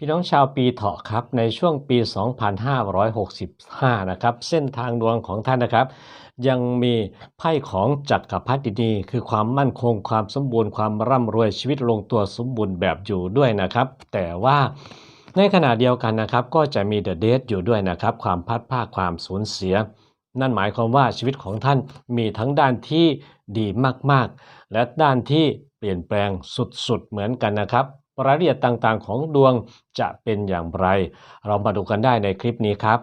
พี่น้องชาวปีเถาะครับในช่วงปี 2565 นะครับ เส้นทางดวงของท่านนะครับ ยังมีไพ่ของจักรพรรดินีคือความมั่นคงความสมบูรณ์ความร่ำรวยชีวิตลงตัวสมบูรณ์แบบอยู่ด้วยนะครับ แต่ว่าในขณะเดียวกันนะครับ ก็จะมีเดอะเดทอยู่ด้วยนะครับ ความพัดภาคความสูญเสีย นั่นหมายความว่าชีวิตของท่านมีทั้งด้านที่ดีมากๆ และด้านที่เปลี่ยนแปลงสุดๆเหมือนกันนะครับ รายละเอียดต่างๆ ของดวงจะเป็นอย่างไร เรามาดูกันได้ในคลิปนี้ครับ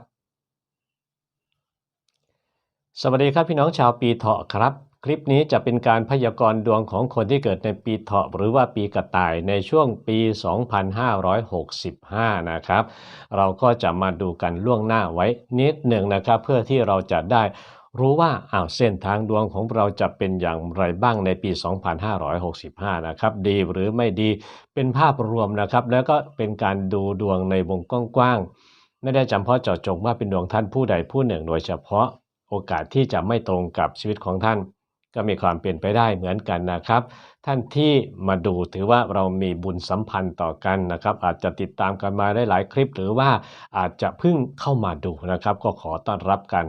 สวัสดีครับพี่น้องชาวปีเถาะครับ คลิปนี้จะเป็นการพยากรณ์ดวงของคนที่เกิดในปีเถาะหรือว่าปีกระต่ายในช่วงปี 2565 นะครับ เราก็จะมาดูกันล่วงหน้าไว้นิดหนึ่งนะครับ เพื่อที่เราจะได้ รู้ว่าอ้าวเส้นทางดวงของเราจะเป็นอย่างไรบ้างในปี 2565 นะครับ ดีหรือไม่ดีเป็นภาพรวมนะครับ แล้วก็เป็นการดูดวงในวงกว้างๆไม่ได้จำเพาะเจาะจงว่าเป็นดวงท่านผู้ใดผู้หนึ่ง โดยเฉพาะโอกาสที่จะไม่ตรงกับชีวิตของท่าน ก็มีความเปลี่ยนไปได้เหมือนกันนะครับ ท่านที่มาดูถือว่าเรามีบุญสัมพันธ์ต่อกันนะครับ อาจจะติดตามกันมาได้หลายคลิป หรือว่าอาจจะเพิ่งเข้ามาดูนะครับ ก็ขอต้อนรับกัน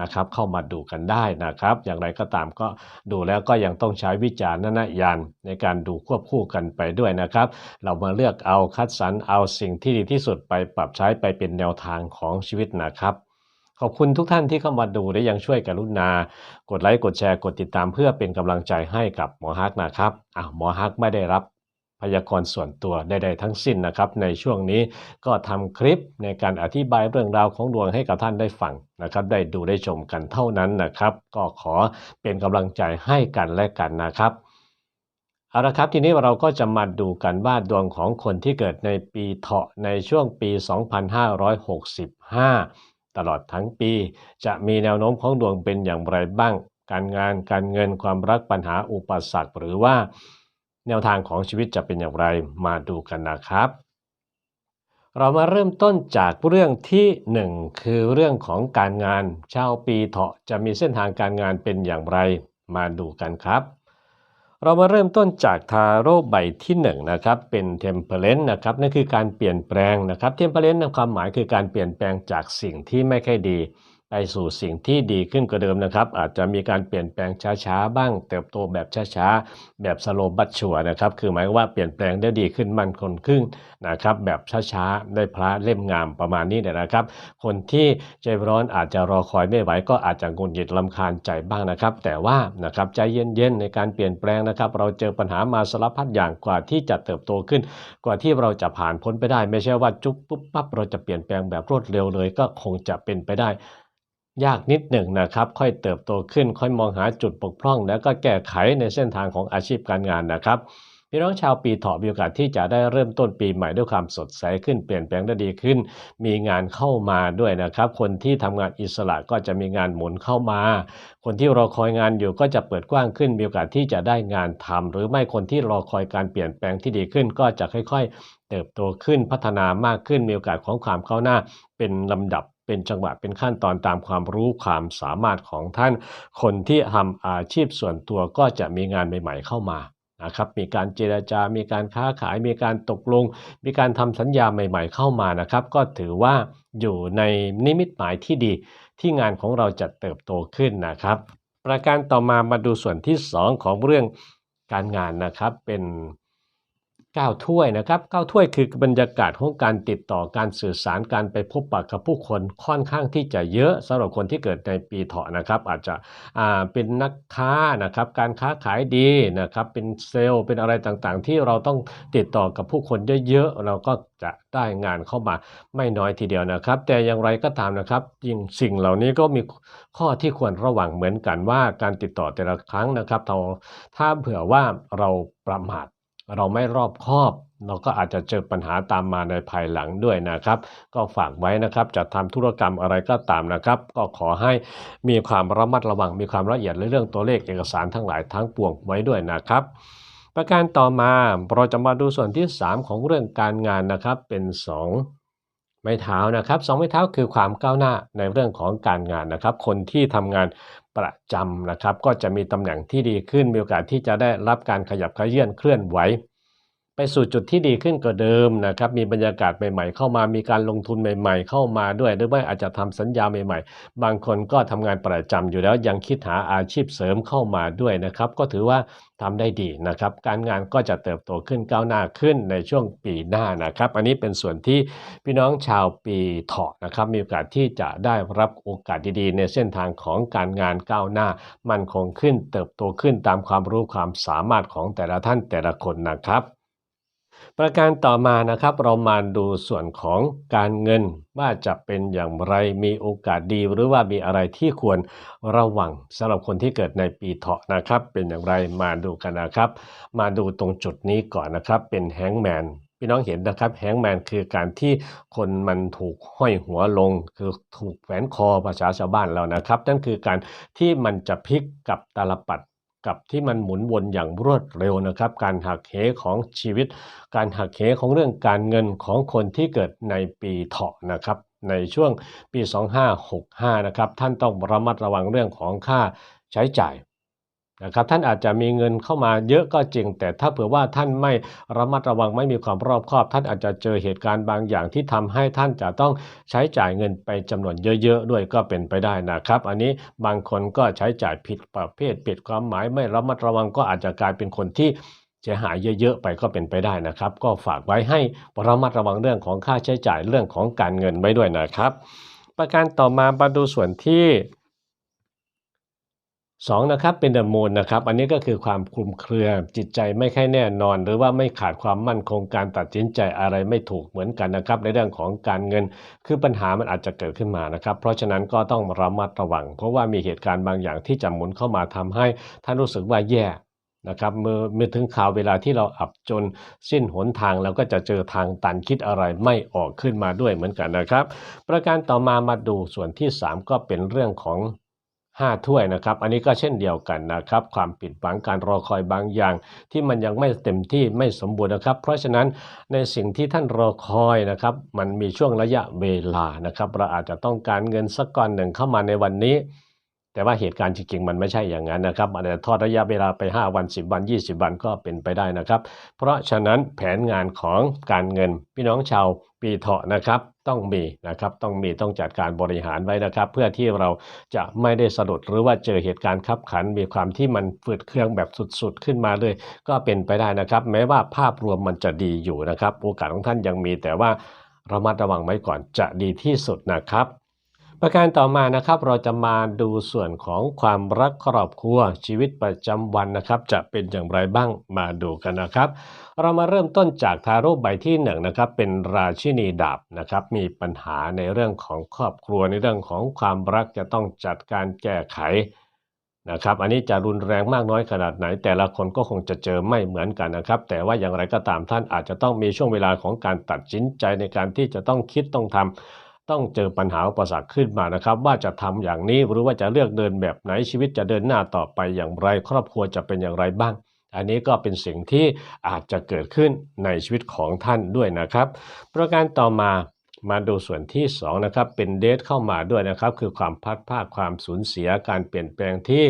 นะครับเข้ามาดูกันได้นะครับ อย่างไรก็ตามก็ดูแล้วก็ยังต้องใช้วิจารณญาณในการดูควบคู่กันไปด้วยนะครับ เรามาเลือกเอาคัดสรรเอาสิ่งที่ดีที่สุดไปปรับใช้ไปเป็นแนวทางของชีวิตนะครับขอบคุณทุกท่านที่เข้ามาดูและยังช่วยกรุณา กดไลค์ กดแชร์ กดติดตามเพื่อเป็นกำลังใจให้กับหมอฮักนะครับอะหมอฮักไม่ได้รับ พยากรณ์ส่วนตัวใดๆทั้งสิ้นนะครับ ในช่วงนี้ก็ทำคลิปในการอธิบายเรื่องราวของดวงให้กับท่านได้ฟังนะครับ ได้ดูได้ชมกันเท่านั้นนะครับ ก็ขอเป็นกำลังใจให้กันและกันนะครับเอาละครับทีนี้เราก็จะมาดูกันว่าดวงของคนที่เกิดในปีเถาะในช่วงปี 2565 ตลอดทั้งปี จะมีแนวโน้มของดวงเป็นอย่างไรบ้าง การงานการเงินความรักปัญหาอุปสรรคหรือว่า แนวทางของชีวิตจะเป็นอย่างไรมาดูกันนะครับ เรามาเริ่มต้นจากเรื่องที่หนึ่งคือเรื่องของการงานชาวปีเถาะจะมีเส้นทางการงานเป็นอย่างไรมาดูกันครับ เรามาเริ่มต้นจากทาโร่ใบที่ 1นงนะครับ เป็นเทมเพลนนะครับนั่นคือการเปลี่ยนแปลงนะครับเทมเพลนความหมายคือการเปลี่ยนแปลงจากสิ่งที่ไม่ค่อยดี ไปสู่สิ่งที่ดีขึ้นกว่าเดิมนะครับ อาจจะมีการเปลี่ยนแปลงช้าๆ บ้าง เติบโตแบบช้าๆ แบบสโลบัตชัวนะครับ คือหมายว่าเปลี่ยนแปลงได้ดีขึ้นมันคนขึ้นนะครับ แบบช้าๆ ได้พระเล่มงามประมาณนี้เนี่ยนะครับ คนที่ใจร้อนอาจจะรอคอยไม่ไหวก็อาจจะงุนหงิดลำคาญใจบ้างนะครับ แต่ว่านะครับใจเย็นๆ ในการเปลี่ยนแปลงนะครับ เราเจอปัญหามาสารพัดอย่างกว่าที่จะเติบโตขึ้น กว่าที่เราจะผ่านพ้นไปได้ ไม่ใช่ว่าจุ๊บปุ๊บปั๊บเราจะเปลี่ยนแปลงแบบรวดเร็วเลยก็คงจะเป็นไปได้ ยากนิดหนึ่งนะครับ ค่อยเติบโตขึ้น ค่อยมองหาจุดบกพร่อง แล้วก็แก้ไขในเส้นทางของอาชีพการงานนะครับพี่น้องชาวปีเถาะมีโอกาสที่จะได้เริ่มต้นปีใหม่ด้วยความสดใสขึ้นเปลี่ยนแปลงได้ดีขึ้น มีงานเข้ามาด้วยนะครับ คนที่ทำงานอิสระก็จะมีงานหมุนเข้ามา คนที่รอคอยงานอยู่ก็จะเปิดกว้างขึ้น มีโอกาสที่จะได้งานทำหรือไม่คนที่รอคอยการเปลี่ยนแปลงที่ดีขึ้น ก็จะค่อย ๆ เติบโตขึ้นพัฒนามากขึ้นมีโอกาสของความก้าหน้าเป็นลำดับ เป็นจังหวะเป็นขั้นตอนตามความรู้ความสามารถของท่าน คนที่ทำอาชีพส่วนตัวก็จะมีงานใหม่ๆเข้ามานะครับมีการเจราจา มีการค้าขาย มีการตกลง มีการทำสัญญาใหม่ ๆ เข้ามานะครับ ก็ถือว่าอยู่ในนิมิตหมายที่ดี ที่งานของเราจะเติบโตขึ้นนะครับ ประการต่อมามาดูส่วนที่ 2 ของเรื่องการงานนะครับเป็น ก้าถ้วยนะครับก้าถ้วยคือบรรยากาศของการติดต่อการสื่อสารการไปพบปะกับผู้คนค่อนข้างที่จะเยอะสำหรับคนที่เกิดในปีเถาะนะครับ อาจจะเป็นนักค้านะครับการค้าขายดีนะครับเป็นเซลล์เป็นอะไรต่างๆ ที่เราต้องติดต่อกับผู้คนเยอะๆเราก็จะได้งานเข้ามาไม่น้อยทีเดียวนะครับ แต่อย่างไรก็ตามนะครับยิ่งสิ่งเหล่านี้ก็มีข้อที่ควรระวังเหมือนกันว่าการติดต่อแต่ละครั้งนะครับเราถ้าเผื่อว่าเราประมาท เราไม่รอบคอบ เราก็อาจจะเจอปัญหาตามมาในภายหลังด้วยนะครับ ก็ฝากไว้นะครับจะทำธุรกรรมอะไรก็ตามนะครับ ก็ขอให้มีความระมัดระวังมีความละเอียดในเรื่องตัวเลขเอกสารทั้งหลายทั้งปวงไว้ด้วยนะครับ ประการต่อมาเราจะมาดูส่วนที่ 3 ของเรื่องการงานนะครับเป็น 2 ไม้เท้านะครับสองไม้เท้าคือความก้าวหน้าในเรื่องของการงานนะครับ คนที่ทำงานประจำนะครับ ก็จะมีตำแหน่งที่ดีขึ้นมีโอกาสที่จะได้รับการขยับขยื่นเคลื่อนไหว ไปสู่จุดที่ดีขึ้นกว่าเดิมนะครับ มีบรรยากาศใหม่ๆ เข้ามา มีการลงทุนใหม่ๆ เข้ามาด้วย หรือไม่อาจจะทำสัญญาใหม่ๆ บางคนก็ทำงานประจำอยู่แล้วยังคิดหาอาชีพเสริมเข้ามาด้วยนะครับ ก็ถือว่าทำได้ดีนะครับ การงานก็จะเติบโตขึ้นก้าวหน้าขึ้นในช่วงปีหน้านะครับ อันนี้เป็นส่วนที่พี่น้องชาวปีเถาะนะครับ มีโอกาสที่จะได้รับโอกาสดีๆ ในเส้นทางของการงานก้าวหน้า มั่นคงขึ้นเติบโตขึ้นตามความรู้ความสามารถของแต่ละท่านแต่ละคนนะครับ ประการต่อมานะครับเรามาดูส่วนของการเงินว่าจะเป็นอย่างไรมีโอกาสดีหรือว่ามีอะไรที่ควรระวังสำหรับคนที่เกิดในปีเถาะนะครับ เป็นอย่างไรมาดูกันนะครับ มาดูตรงจุดนี้ก่อนนะครับ เป็นแฮงแมนพี่น้องเห็นนะครับแฮงแมนคือการที่คนมันถูกห้อยหัวลง คือถูกแขวนคอภาษาชาวบ้านเรานะครับ นั่นคือการที่มันจะพลิกกับตาลปัด กับที่มันหมุนวนอย่างรวดเร็วนะครับ การหักเหของชีวิต การหักเหของเรื่องการเงินของคนที่เกิดในปีเถาะนะครับ ในช่วงปี 2565 นะครับ ท่านต้องระมัดระวังเรื่องของค่าใช้จ่าย นะครับท่านอาจจะมีเงินเข้ามาเยอะก็จริง แต่ถ้าเผื่อว่าท่านไม่ระมัดระวังไม่มีความรอบคอบ ท่านอาจจะเจอเหตุการณ์บางอย่างที่ทำให้ท่านจะต้องใช้จ่ายเงินไปจำนวนเยอะ ๆ ด้วยก็เป็นไปได้นะครับ อันนี้บางคนก็ใช้จ่ายผิดประเภทผิดความหมายไม่ระมัดระวังก็อาจจะกลายเป็นคนที่เสียหายเยอะๆไปก็เป็นไปได้นะครับ ก็ฝากไว้ให้ระมัดระวังเรื่องของค่าใช้จ่ายเรื่องของการเงินไว้ด้วยนะครับ ประการต่อมามาดูส่วนที่ 2นะครับเป็นเดอะมูนนะครับอันนี้ก็คือความคลุมเครือ จิตใจไม่ค่อยแน่นอน หรือว่าไม่ขาดความมั่นคงการตัดสินใจอะไรไม่ถูกเหมือนกันนะครับ ในเรื่องของการเงิน คือปัญหามันอาจจะเกิดขึ้นมานะครับ เพราะฉะนั้นก็ต้องระมัดระวัง เพราะว่ามีเหตุการณ์บางอย่างที่จะหมุนเข้ามาทำให้ท่านรู้สึกว่าแย่นะครับเมื่อเมื่อถึงข่าวเวลาที่เราอับจนสิ้นหนทางเราก็จะเจอทางตันคิดอะไรไม่ออกขึ้นมาด้วยเหมือนกันนะครับ ประการต่อมามาดูส่วนที่ 3 ก็เป็นเรื่องของ 5 ถ้วยนะครับ อันนี้ก็เช่นเดียวกันนะครับ ความผิดหวังการรอคอยบางอย่าง ที่มันยังไม่เต็มที่ไม่สมบูรณ์นะครับ เพราะฉะนั้นในสิ่งที่ท่านรอคอยนะครับ มันมีช่วงระยะเวลานะครับ เราอาจจะต้องการเงินสักก้อนหนึ่งเข้ามาในวันนี้ แต่ว่าเหตุการณ์จริงๆ มันไม่ใช่อย่างนั้นนะครับอาจจะทอดระยะเวลาไป 5 วัน 10 วัน 20 วันก็เป็นไปได้นะครับ เพราะฉะนั้นแผนงานของการเงินพี่น้องชาว ปีเถาะนะครับต้องมีนะครับต้องมีต้องจัดการบริหารไว้นะครับ เพื่อที่เราจะไม่ได้สะดุดหรือว่าเจอเหตุการณ์ขับขัน มีความที่มันฝืดเครื่องแบบสุดๆ ขึ้นมาเลย ก็เป็นไปได้นะครับ แม้ว่าภาพรวมมันจะดีอยู่นะครับ โอกาสของท่านยังมีแต่ว่าระมัดระวังไว้ก่อนจะดีที่สุดนะครับ ประการต่อมานะครับเราจะมาดูส่วนของความรักครอบครัวชีวิตประจำวันนะครับ จะเป็นอย่างไรบ้างมาดูกันนะครับ เรามาเริ่มต้นจากทาโร่ใบที่หนึ่งนะครับ เป็นราชินีดาบนะครับ มีปัญหาในเรื่องของครอบครัวในเรื่องของความรักจะต้องจัดการแก้ไขนะครับอันนี้จะรุนแรงมากน้อยขนาดไหน แต่ละคนก็คงจะเจอไม่เหมือนกันนะครับ แต่ว่าอย่างไรก็ตามท่านอาจจะต้องมีช่วงเวลาของการตัดสินใจในการที่จะต้องคิดต้องทำ ต้องเจอปัญหาอุปสรรคขึ้นมานะครับ ว่าจะทำอย่างนี้หรือว่าจะเลือกเดินแบบไหนชีวิตจะเดินหน้าต่อไปอย่างไร ครอบครัวจะเป็นอย่างไรบ้าง อันนี้ก็เป็นสิ่งที่อาจจะเกิดขึ้นในชีวิตของท่านด้วยนะครับ ประการต่อมา มาดูส่วนที่2นะครับเป็นเดทเข้ามาด้วยนะครับ คือความพัดภาคความสูญเสียการเปลี่ยนแปลงที่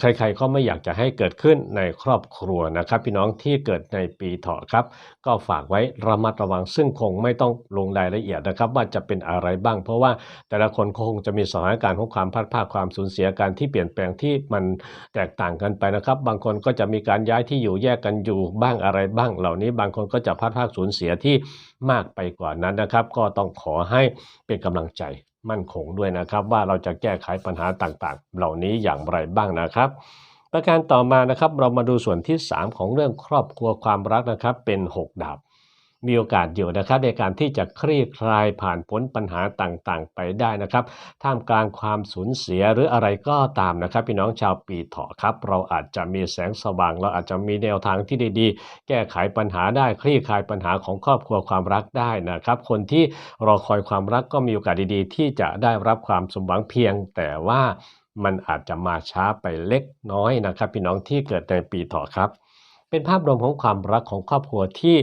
ใครๆก็ไม่อยากจะให้เกิดขึ้นในครอบครัวนะครับ พี่น้องที่เกิดในปีเถาะครับ ก็ฝากไว้ระมัดระวัง ซึ่งคงไม่ต้องลงรายละเอียดนะครับ ว่าจะเป็นอะไรบ้าง เพราะว่าแต่ละคนคงจะมีสถานการณ์ของความพัดภาคความสูญเสียการที่เปลี่ยนแปลงที่มันแตกต่างกันไปนะครับ บางคนก็จะมีการย้ายที่อยู่แยกกันอยู่บ้างอะไรบ้าง เหล่านี้บางคนก็จะพัดภาคสูญเสียที่ มากไปกว่านั้นนะครับ ก็ต้องขอให้เป็นกำลังใจมั่นคงด้วยนะครับ ว่าเราจะแก้ไขปัญหาต่างๆ เหล่านี้อย่างไรบ้างนะครับ ประการต่อมานะครับเรามาดูส่วนที่ 3 ของเรื่องครอบครัวความรักนะครับ เป็น 6 ดาบ มีโอกาสอยู่นะครับในการที่จะคลี่คลายผ่านพ้นปัญหาต่างๆ ไปได้นะครับ ท่ามกลางความสูญเสียหรืออะไรก็ตามนะครับ พี่น้องชาวปีเถาะครับ เราอาจจะมีแสงสว่าง เราอาจจะมีแนวทางที่ดีๆ แก้ไขปัญหาได้คลี่คลายปัญหาของครอบครัวความรักได้นะครับ คนที่รอคอยความรักก็มีโอกาสดีๆ ที่จะได้รับความสมหวังเพียง แต่ว่ามันอาจจะมาช้าไปเล็กน้อยนะครับ พี่น้องที่เกิดในปีเถาะครับ เป็นภาพรวมของความรักของครอบครัวที่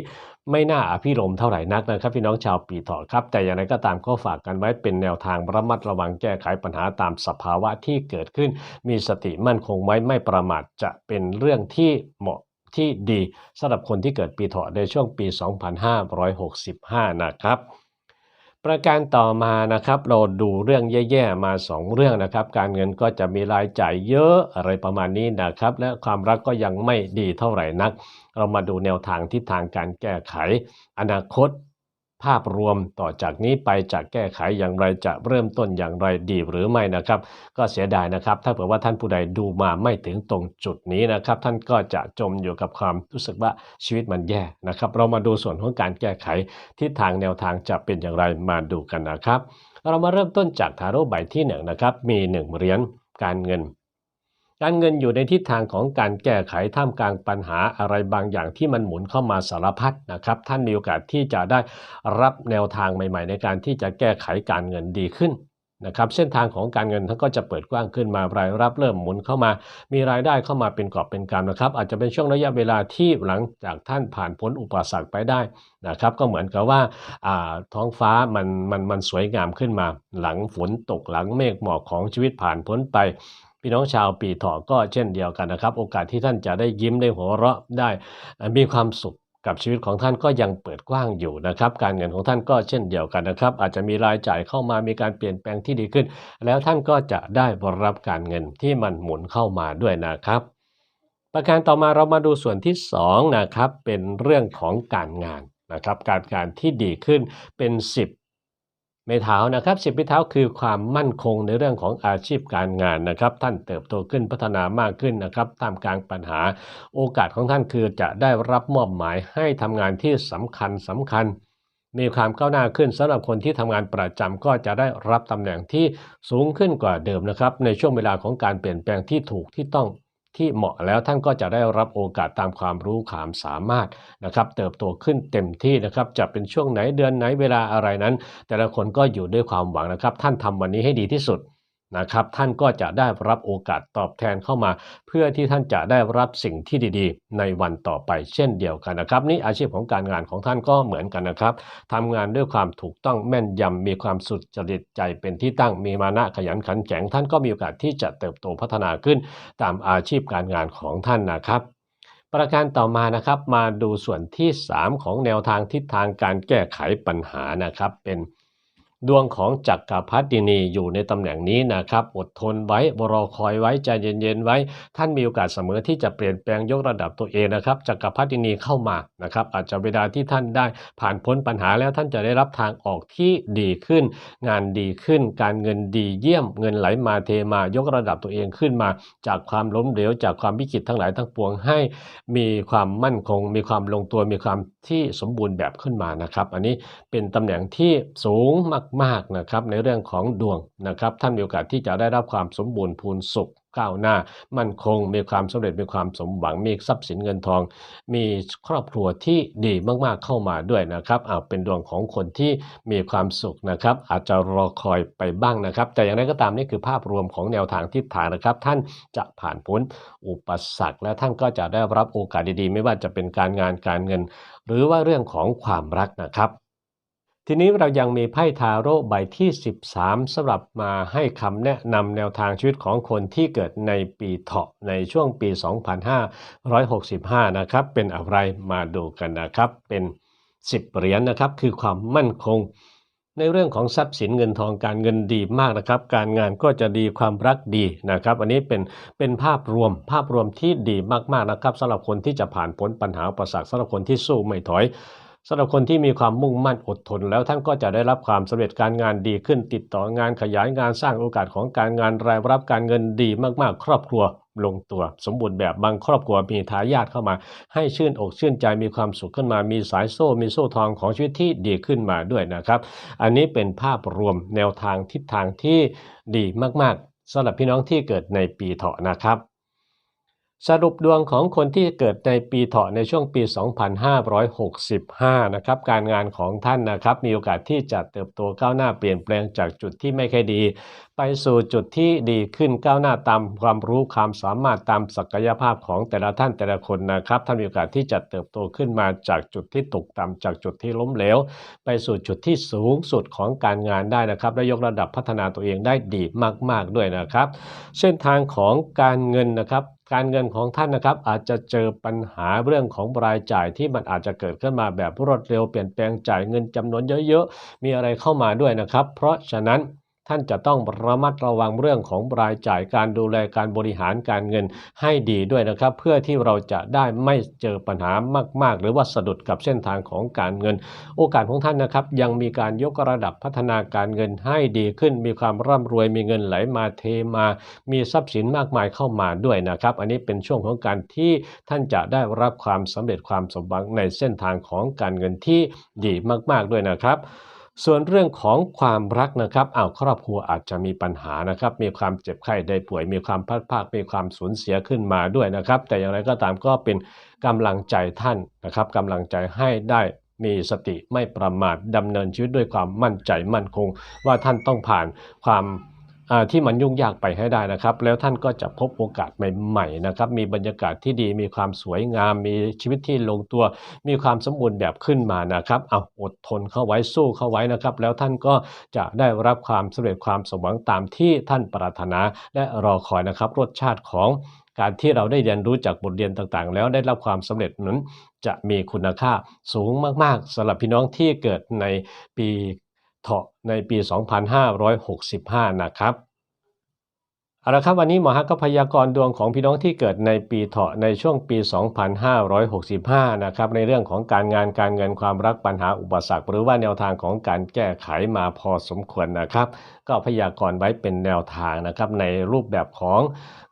ไม่น่าอภิรมเท่าไหร่นักนะครับ พี่น้องชาวปีเถาะครับ แต่อย่างไรก็ตามก็ฝากกันไว้เป็นแนวทางระมัดระวังแก้ไขปัญหาตามสภาวะที่เกิดขึ้น มีสติมั่นคงไว้ไม่ประมาทจะเป็นเรื่องที่เหมาะที่ดีสำหรับคนที่เกิดปีเถาะในช่วงปี 2565 นะครับ ประการต่อมานะครับเราดูเรื่องแย่ๆมา 2 เรื่องนะครับ การเงินก็จะมีรายจ่ายเยอะอะไรประมาณนี้นะครับ และความรักก็ยังไม่ดีเท่าไหร่นัก เรามาดูแนวทางทิศทางการแก้ไข อนาคต ภาพรวมต่อจากนี้ไปจะแก้ไขอย่างไรจะเริ่มต้นอย่างไรดีหรือไม่นะครับ ก็เสียดายนะครับ ถ้าเผื่อว่าท่านผู้ใดดูมาไม่ถึงตรงจุดนี้นะครับ ท่านก็จะจมอยู่กับความรู้สึกว่าชีวิตมันแย่นะครับ เรามาดูส่วนของการแก้ไขทิศทางแนวทางจะเป็นอย่างไรมาดูกันนะครับ เรามาเริ่มต้นจากทาโร่ใบที่หนึ่งนะครับมีหนึ่งเหรียญการเงิน การเงินอยู่ในทิศทางของการแก้ไขท่ามกลางปัญหาอะไรบางอย่างที่มันหมุนเข้ามาสารพัดนะครับ ท่านมีโอกาสที่จะได้รับแนวทางใหม่ ๆ ในการที่จะแก้ไขการเงินดีขึ้นนะครับเส้นทางของการเงินท่านก็จะเปิดกว้างขึ้นมารายรับเริ่มหมุนเข้ามา มีรายได้เข้ามาเป็นกอบเป็นกำนะครับ อาจจะเป็นช่วงระยะเวลาที่หลังจากท่านผ่านพ้นอุปสรรคไปได้นะครับ ก็เหมือนกับว่าอ่าท้องฟ้ามันมันมันสวยงามขึ้นมา หลังฝนตกหลังเมฆหมอกของชีวิตผ่านพ้นไป พี่น้องชาวปีเถาะก็เช่นเดียวกันนะครับ โอกาสที่ท่านจะได้ยิ้มได้หัวเราะได้มีความสุขกับชีวิตของท่านก็ยังเปิดกว้างอยู่นะครับ การเงินของท่านก็เช่นเดียวกันนะครับ อาจจะมีรายจ่ายเข้ามามีการเปลี่ยนแปลงที่ดีขึ้น แล้วท่านก็จะได้รับการเงินที่มันหมุนเข้ามาด้วยนะครับ ประการต่อมาเรามาดูส่วนที่สองนะครับเป็นเรื่องของการงานนะครับ การงานที่ดีขึ้นเป็น 10 เมถาวนะครับสิบเมถาวคือความมั่นคงในเรื่องของอาชีพการงานนะครับ ท่านเติบโตขึ้นพัฒนามากขึ้นนะครับท่ามกลางปัญหาโอกาสของท่านคือจะได้รับมอบหมายให้ทำงานที่สำคัญสำคัญ มีความก้าวหน้าขึ้นสำหรับคนที่ทำงานประจำก็จะได้รับตำแหน่งที่สูงขึ้นกว่าเดิมนะครับในช่วงเวลาของการเปลี่ยนแปลงที่ถูกที่ต้อง ที่เหมาะแล้วท่านก็จะได้รับโอกาสตามความรู้ความสามารถนะครับเติบโตขึ้นเต็มที่นะครับจะเป็นช่วงไหนเดือนไหนเวลาอะไรนั้น แต่ละคนก็อยู่ด้วยความหวังนะครับ ท่านทำวันนี้ให้ดีที่สุด นะครับ ท่านก็จะได้รับโอกาสตอบแทนเข้ามา เพื่อที่ท่านจะได้รับสิ่งที่ดีๆ ในวันต่อไปเช่นเดียวกันนะครับ นี่อาชีพของการงานของท่านก็เหมือนกันนะครับทำงานด้วยความถูกต้องแม่นยำมีความสุดจริตใจเป็นที่ตั้งมีมานะขยันขันแข็งท่านก็มีโอกาสที่จะเติบโตพัฒนาขึ้น ตามอาชีพการงานของท่านนะครับประการต่อมานะครับมาดูส่วนที่ 3 ของแนวทางทิศทางการแก้ไขปัญหานะครับ เป็น ดวงของจักรพรรดินีอยู่ในตำแหน่งนี้นะครับ อดทนไว้บรอคอยไว้ใจเย็นๆไว้ ท่านมีโอกาสเสมอที่จะเปลี่ยนแปลงยกระดับตัวเองนะครับจักรพรรดินีเข้ามานะครับ อาจจะเวลาที่ท่านได้ผ่านพ้นปัญหาแล้วท่านจะได้รับทางออกที่ดีขึ้น งานดีขึ้น การเงินดีเยี่ยม เงินไหลมาเทมายกระดับตัวเองขึ้นมา จากความล้มเหลวจากความวิกฤตทั้งหลายทั้งปวงให้ มีความมั่นคง มีความลงตัวมีความที่สมบูรณ์แบบขึ้นมานะครับ อันนี้เป็นตำแหน่งที่สูงมากๆนะครับในเรื่องของดวงนะครับท่านมีโอกาสที่จะได้รับความสมบูรณ์พูนสุขก้าวหน้า มั่นคงมีความสำเร็จมีความสมหวังมีทรัพย์สินเงินทอง มีครอบครัวที่ดีมากๆเข้ามาด้วยนะครับอาเป็นดวงของคนที่มีความสุขนะครับ อาจจะรอคอยไปบ้างนะครับ แต่อย่างไรก็ตามนี่คือภาพรวมของแนวทางทิศทางนะครับ ท่านจะผ่านพ้นอุปสรรค และท่านก็จะได้รับโอกาสดีๆ ไม่ว่าจะเป็นการงานการเงิน หรือว่าเรื่องของความรักนะครับ ทีนี้เรายังมีไพ่ทาโร่ใบที่ 13สำหรับมาให้คำแนะนำแนวทางชีวิตของคนที่เกิดในปีเถาะในช่วงปี 2565 นะครับ เป็นอะไรมาดูกันนะครับ เป็น 10 เหรียญนะครับ คือความมั่นคง ในเรื่องของทรัพย์สินเงินทองการเงินดีมากนะครับ การงานก็จะดีความรักดีนะครับ อันนี้เป็นเป็นภาพรวมภาพรวมที่ดีมากๆนะครับสำหรับคนที่จะผ่านพ้นปัญหาอุปสรรคสำหรับคนที่สู้ไม่ถอย สำหรับคนที่มีความมุ่งมั่นอดทน แล้วท่านก็จะได้รับความสำเร็จการงานดีขึ้น ติดต่องานขยายงานสร้างโอกาสของการงานรายรับการเงินดีมากๆ ครอบครัวลงตัว สมบูรณ์แบบบางครอบครัวมีทายาทเข้ามา ให้ชื่นอกชื่นใจมีความสุขขึ้นมา มีสายโซ่ มีโซ่ทองของชีวิตที่ดีขึ้นมาด้วยนะครับ อันนี้เป็นภาพรวมแนวทางทิศทางที่ดีมากๆสำหรับพี่น้องที่เกิดในปีเถาะนะครับ สรุปดวงของคนที่เกิดในปีเถาะในช่วงปี 2565 นะครับ การงานของท่านนะครับ มีโอกาสที่จะเติบโตก้าวหน้าเปลี่ยนแปลงจากจุดที่ไม่ค่อยดี ไปสู่จุดที่ดีขึ้นก้าวหน้าตามความรู้ความสามารถตามศักยภาพของแต่ละท่านแต่ละคนนะครับ ท่านมีโอกาสที่จะเติบโตขึ้นมาจากจุดที่ตกต่ำจากจุดที่ล้มเหลว ไปสู่จุดที่สูงสุดของการงานได้นะครับ และยกระดับพัฒนาตัวเองได้ดีมาก ๆด้วยนะครับ เส้นทางของการเงินนะครับ การเงินของท่านนะครับอาจจะเจอปัญหาเรื่องของรายจ่ายที่มันอาจจะเกิดขึ้นมาแบบรวดเร็วเปลี่ยนแปลงจ่ายเงินจำนวนเยอะ ๆ มีอะไรเข้ามาด้วยนะครับ เพราะฉะนั้น ท่านจะต้องระมัดระวังเรื่องของรายจ่ายการดูแลการบริหารการเงินให้ดีด้วยนะครับ เพื่อที่เราจะได้ไม่เจอปัญหามาก ๆ หรือว่าสะดุดกับเส้นทางของการเงิน โอกาสของท่านนะครับ ยังมีการยกระดับพัฒนาการเงินให้ดีขึ้น มีความร่ำรวยมีเงินไหลมาเทมา มีทรัพย์สินมากมายเข้ามาด้วยนะครับ อันนี้เป็นช่วงของการที่ท่านจะได้รับความสำเร็จความสมหวังในเส้นทางของการเงินที่ดีมาก ๆ ด้วยนะครับ ส่วนเรื่องของความรักนะครับอ้าวครอบครัวอาจจะมีปัญหานะครับ มีความเจ็บไข้ได้ป่วย มีความพัดภาค มีความสูญเสียขึ้นมาด้วยนะครับ แต่อย่างไรก็ตามก็เป็นกำลังใจท่านนะครับกำลังใจให้ได้มีสติไม่ประมาทดำเนินชีวิตด้วยความมั่นใจมั่นคง ว่าท่านต้องผ่านความ ที่มันยุ่งยากไปให้ได้นะครับ แล้วท่านก็จะพบโอกาสใหม่ๆนะครับ มีบรรยากาศที่ดีมีความสวยงาม มีชีวิตที่ลงตัว มีความสมบูรณ์แบบขึ้นมานะครับเอาอดทนเข้าไว้สู้เข้าไว้นะครับ แล้วท่านก็จะได้รับความสำเร็จความสมหวังตามที่ท่านปรารถนาและรอคอยนะครับ รสชาติของการที่เราได้เรียนรู้จากบทเรียนต่างๆ แล้วได้รับความสำเร็จนั้นจะมีคุณค่าสูงมากๆสำหรับพี่น้องที่เกิดในปี เถาะในปี 2565 นะครับ เอาละครับวันนี้หมอฮักก็พยากรณ์ดวงของพี่น้องที่เกิดในปีเถาะในช่วงปี 2565 นะครับในเรื่องของการงานการเงินความรักปัญหาอุปสรรค หรือว่าแนวทางของการแก้ไขมาพอสมควรนะครับ ก็พยากรณ์ไว้เป็นแนวทางนะครับในรูปแบบของ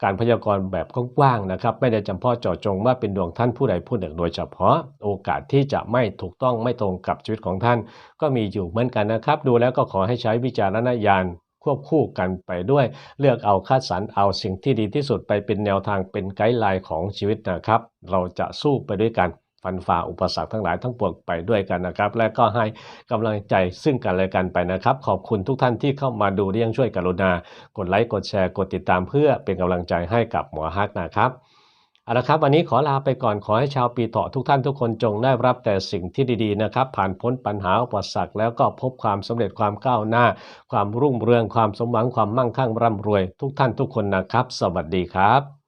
การพยากรณ์แบบกว้างๆนะครับไม่ได้จำเพาะเจาะจงว่าเป็นดวงท่านผู้ใดผู้หนึ่ง โดยเฉพาะโอกาสที่จะไม่ถูกต้องไม่ตรงกับชีวิตของท่าน ก็มีอยู่เหมือนกันนะครับ ดูแล้วก็ขอให้ใช้วิจารณญาณ ควบคู่กันไปด้วย เลือกเอาคัดสรรเอาสิ่งที่ดีที่สุดไปเป็นแนวทางเป็นไกด์ไลน์ของชีวิตนะครับ เราจะสู้ไปด้วยกันฟันฝ่าอุปสรรคทั้งหลายทั้งปวงไปด้วยกันนะครับ และก็ให้กำลังใจซึ่งกันและกันไปนะครับ ขอบคุณทุกท่านที่เข้ามาดูเรียงช่วยกรุณา กดไลค์กดแชร์กดติดตามเพื่อเป็นกำลังใจให้กับหมอฮักนะครับ เอาละครับ วันนี้ขอลาไปก่อนขอให้ชาวปีเถาะทุกท่านทุกคนจงได้รับแต่สิ่งที่ดีๆนะครับ ผ่านพ้นปัญหาอุปสรรคแล้วก็พบความสำเร็จความก้าวหน้า ความรุ่งเรืองความสมหวังความมั่งคั่งร่ำรวย ทุกท่านทุกคนนะครับ สวัสดีครับ